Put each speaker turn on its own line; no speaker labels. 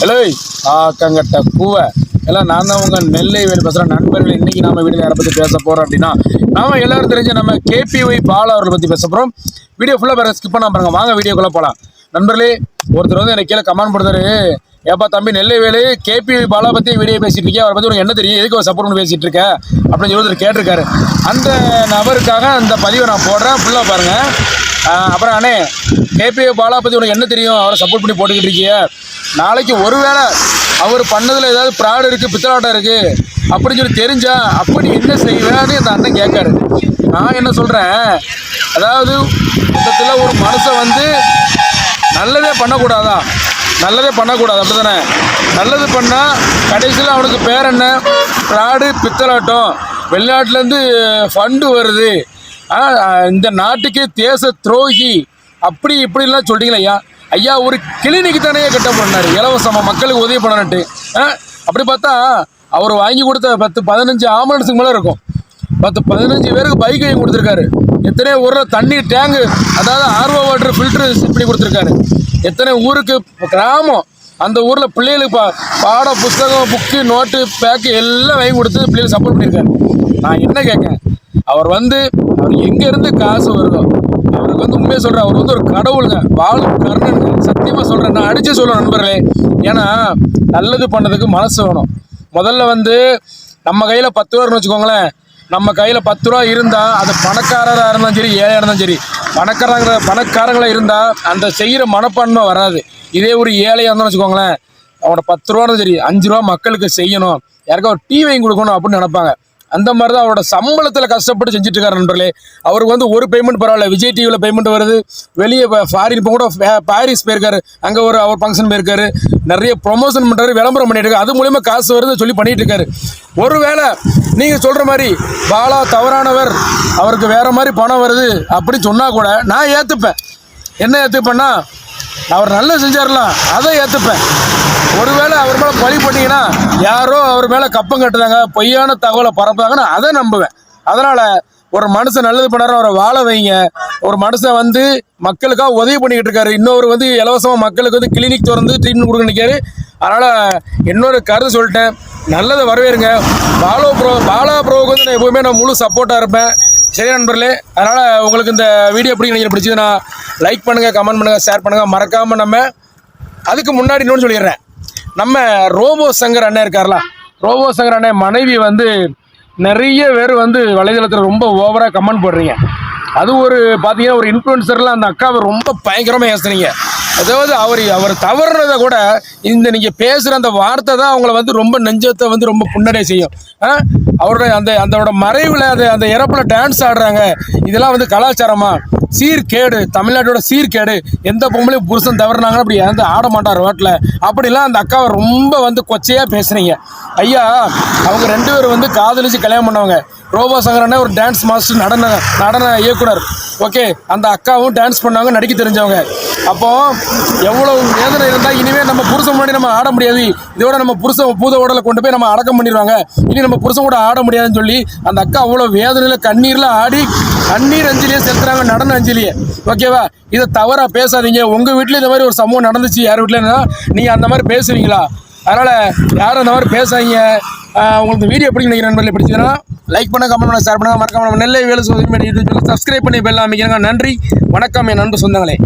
Hello ஆக்கங்கட்ட கூவை. எல்லாம் நான் தான் உங்கள் நெல்லை வேலை பேசுகிறேன் நண்பர்கள் இன்னைக்கு நம்ம வீடியோ யாரை பற்றி பேச போகிறோம் அப்படின்னா நாம் எல்லாரும் தெரிஞ்ச நம்ம கேபிஒய் பாலா அவர்களை பற்றி பேச போகிறோம் வீடியோ ஃபுல்லாக வேறு ஸ்கிப் பண்ணால் பாருங்கள் வாங்க வீடியோக்குள்ளே போகலாம் நண்பர்களே ஒருத்தர் வந்து எனக்கு கீழே கமெண்ட் கொடுத்தாரு ஏப்பா தம்பி நெல்லை வேலு கேபிஒய் பாலா பற்றி வீடியோ பேசிட்டு இருக்கேன் அவரை பற்றி உனக்கு என்ன தெரியும்? எதுக்கு சப்போர்ட் பண்ணி பேசிட்டு இருக்க? அப்படின்னு சொல்லி ஒருத்தர் கேட்டிருக்காரு. அந்த நபருக்காக அந்த பதிவை நான் போடுறேன். ஃபுல்லாக பாருங்கள் அப்புறம் அண்ணே கேபி பாலா பற்றி உனக்கு என்ன தெரியும்? அவரை சப்போர்ட் பண்ணி போட்டுக்கிட்டு இருக்கிய. நாளைக்கு ஒருவேளை அவர் பண்ணதில் ஏதாவது ப்ராடு இருக்குது பித்தலாட்டம் இருக்குது அப்படின்னு சொல்லி தெரிஞ்சா அப்படி என்ன செய்வேன்னு அந்த அண்ணன் கேட்காரு. நான் என்ன சொல்கிறேன் அதாவது மொத்தத்தில் ஒரு மனுஷன் வந்து நல்லதே பண்ணக்கூடாதா? நல்லதே பண்ணக்கூடாது அப்படி தானே நல்லது பண்ணால் கடைசியில் அவனுக்கு பேர் என்ன? ப்ராடு பித்தலாட்டம். வெளிநாட்டிலேருந்து ஃபண்டு வருது. ஆ, இந்த நாட்டுக்கு தேச துரோகி. அப்படி இப்படிலாம் சொல்கிறீங்களா ஐயா? ஐயா ஒரு கிளினிக் தானே கட்ட பண்ணார். இலவசமாக மக்களுக்கு உதவி பண்ணணுட்டு அப்படி பார்த்தா அவர் வாங்கி கொடுத்த பத்து பதினஞ்சு ஆம்புலன்ஸுக்கு மேலே இருக்கும். பத்து பதினஞ்சு பேருக்கு பைக் வாங்கி கொடுத்துருக்காரு. எத்தனை ஊரில் தண்ணி டேங்கு அதாவது ஆர்வோ வாட்டர் ஃபில்டர் பண்ணி கொடுத்துருக்காரு. எத்தனை ஊருக்கு கிராமம் அந்த ஊரில் பிள்ளைகளுக்கு பா பாட புஸ்தகம் புக்கு நோட்டு பேக்கு எல்லாம் வாங்கி கொடுத்து பிள்ளைகளுக்கு சப்போர்ட் பண்ணியிருக்காரு. நான் என்ன கேட்கேன் அவர் வந்து அவர் எங்கேருந்து காசு வருதோ அவருக்கு வந்து உண்மையை சொல்கிறேன் அவர் வந்து ஒரு கடவுளுங்க. வாழும் கர்ணனுங்க சத்தியமாக சொல்கிறேன் நான் அடித்து சொல்லுவேன் நண்பர்களே. ஏன்னா நல்லது பண்ணதுக்கு மனசு வேணும். முதல்ல வந்து நம்ம கையில் பத்து ரூபான்னு வச்சுக்கோங்களேன். நம்ம கையில் பத்து ரூபா இருந்தால் அது பணக்காரராக இருந்தாலும் சரி ஏழையாக இருந்தாலும் சரி பணக்காரங்கிற பணக்காரங்களாக இருந்தால் அந்த செய்கிற மனப்பான்மை வராது. இதே ஒரு ஏழையாக இருந்தாலும் வச்சுக்கோங்களேன் அவனோட பத்து ரூபான்னு சரி அஞ்சு ரூபா மக்களுக்கு செய்யணும். யாருக்கா ஒரு டீ வாங்கி கொடுக்கணும் அப்படின்னு நினைப்பாங்க. அந்த மாதிரி தான் அவரோட சம்பளத்தில் கஷ்டப்பட்டு செஞ்சுட்டு இருக்காரு நண்பர்களே. அவருக்கு வந்து ஒரு பேமெண்ட் பரவாயில்ல. விஜய் டிவியில் பேமெண்ட் வருது. வெளியே ஃபாரின் இப்போ கூட பாரிஸ் போயிருக்காரு. அங்கே ஒரு அவர் ஃபங்க்ஷன் போயிருக்காரு. நிறைய ப்ரொமோஷன் பண்ணுறாரு விளம்பரம் பண்ணிட்டு இருக்காரு அது மூலியமாக காசு வருது சொல்லி பண்ணிட்டு இருக்காரு ஒருவேளை நீங்கள் சொல்கிற மாதிரி பாலா தவறானவர் அவருக்கு வேறு மாதிரி பணம் வருது அப்படின்னு சொன்னால் கூட நான் ஏற்றுப்பேன் என்ன ஏற்றுப்பேன்னா அவர் நல்லா செஞ்சார்லாம் அதை ஏற்றுப்பேன் ஒருவேளை அவர் மேலே பழி போட்டீங்கன்னா யாரோ அவர் மேலே கப்பம் கட்டுறாங்க பொய்யான தகவலை பரப்புறாங்கன்னு அதை நம்புவேன். அதனால் ஒரு மனுஷன் நல்லது பண்ணாரு அவரை வாழ வைங்க. ஒரு மனுஷன் வந்து மக்களுக்காக உதவி பண்ணிக்கிட்டு இருக்காரு. இன்னொரு வந்து இலவசமாக மக்களுக்கு வந்து கிளினிக் திறந்து ட்ரீட்மெண்ட் கொடுக்க நிற்காரு அதனால் இன்னொரு கருத்து சொல்லிட்டேன். நல்லதை வரவேறுங்க. பாலோ ப்ரோ பாலா ப்ரோவுக்கு வந்து நான் எப்போவுமே நான் முழு சப்போர்ட்டாக இருப்பேன். சரி நண்பர்களே அதனால் உங்களுக்கு இந்த வீடியோ எப்படி நீங்கள் பிடிச்சதுன்னா லைக் பண்ணுங்கள் கமெண்ட் பண்ணுங்கள் ஷேர் பண்ணுங்கள் மறக்காமல் நம்ம அதுக்கு முன்னாடி இன்னொன்று சொல்லிடுறேன். நம்ம ரோபோ சங்கர் அண்ணன் இருக்கார்ல ரோபோ சங்கர் அண்ணன் மனைவி வந்து நிறைய பேர் வந்து வலைதளத்தில் ரொம்ப ஓவராக கமெண்ட் போடுறீங்க. அது ஒரு பார்த்தீங்கன்னா ஒரு இன்ஃப்ளூயன்சர்லாம் அந்த அக்காவை ரொம்ப பயங்கரமாக ஏசுனீங்க அதாவது அவர் அவர் தவறுனதை கூட இந்த நீங்கள் பேசுகிற அந்த வார்த்தை தான் அவங்கள வந்து ரொம்ப நெஞ்சத்தை வந்து ரொம்ப புன்னடைய செய்யும். அவருடைய அவரோட அந்த அதோட மறைவில் அது அந்த இறப்பில் டான்ஸ் ஆடுறாங்க. இதெல்லாம் வந்து கலாச்சாரமா? சீர்கேடு தமிழ்நாட்டோட சீர்கேடு. எந்த பொம்பளையும் புருஷன் தவறுனாங்கன்னா அப்படி வந்து ஆட மாட்டார் ரோட்டில் அப்படிலாம் அந்த அக்காவை ரொம்ப வந்து கொச்சையாக பேசுகிறீங்க ஐயா அவங்க ரெண்டு பேரும் வந்து காதலிச்சு கல்யாணம் பண்ணவங்க. ரோபோ சங்கரனே ஒரு டான்ஸ் மாஸ்டர் நடன நடன இயக்குனர். ஓகே அந்த அக்காவும் டான்ஸ் பண்ணாங்க நடிக்க தெரிஞ்சவங்க. அப்போ எவ்வளவு வேதனை இருந்தால் இனிமே நம்ம புருஷன் முன்னாடி நம்ம ஆட முடியாது. இதோட நம்ம புருஷன் பூத உடலை கொண்டு போய் நம்ம அடக்கம் பண்ணிடுவாங்க. இனி நம்ம புருஷன் கூட ஆட முடியாதுன்னு சொல்லி அந்த அக்கா அவ்வளோ வேதனையில் கண்ணீரில் ஆடி கண்ணீர் அஞ்சலியே செலுத்துறாங்க நடன அஞ்சலியே. ஓகேவா இதை தவறாக பேசாதீங்க. உங்கள் வீட்டில் இந்த மாதிரி ஒரு சம்பவம் நடந்துச்சு. யார் வீட்டிலன்னா நீங்கள் அந்த மாதிரி பேசுவீங்களா? அதனால் யாரும் அந்த மாதிரி பேசாதீங்க. உங்களுக்கு வீடியோ எப்படி நினைக்கிற நண்பர்களே பிடிச்சதுன்னா லைக் பண்ண கமெண்ட் பண்ண ஷேர் பண்ணுங்க. மறக்காம நம்ம நெல்லை வேலை சொல்லி யூடியூப் சப்ஸ்கிரைப் பண்ணி பெல்லாம் அமைக்கிறாங்க நன்றி வணக்கம் என் நண்பு சொந்தங்களே.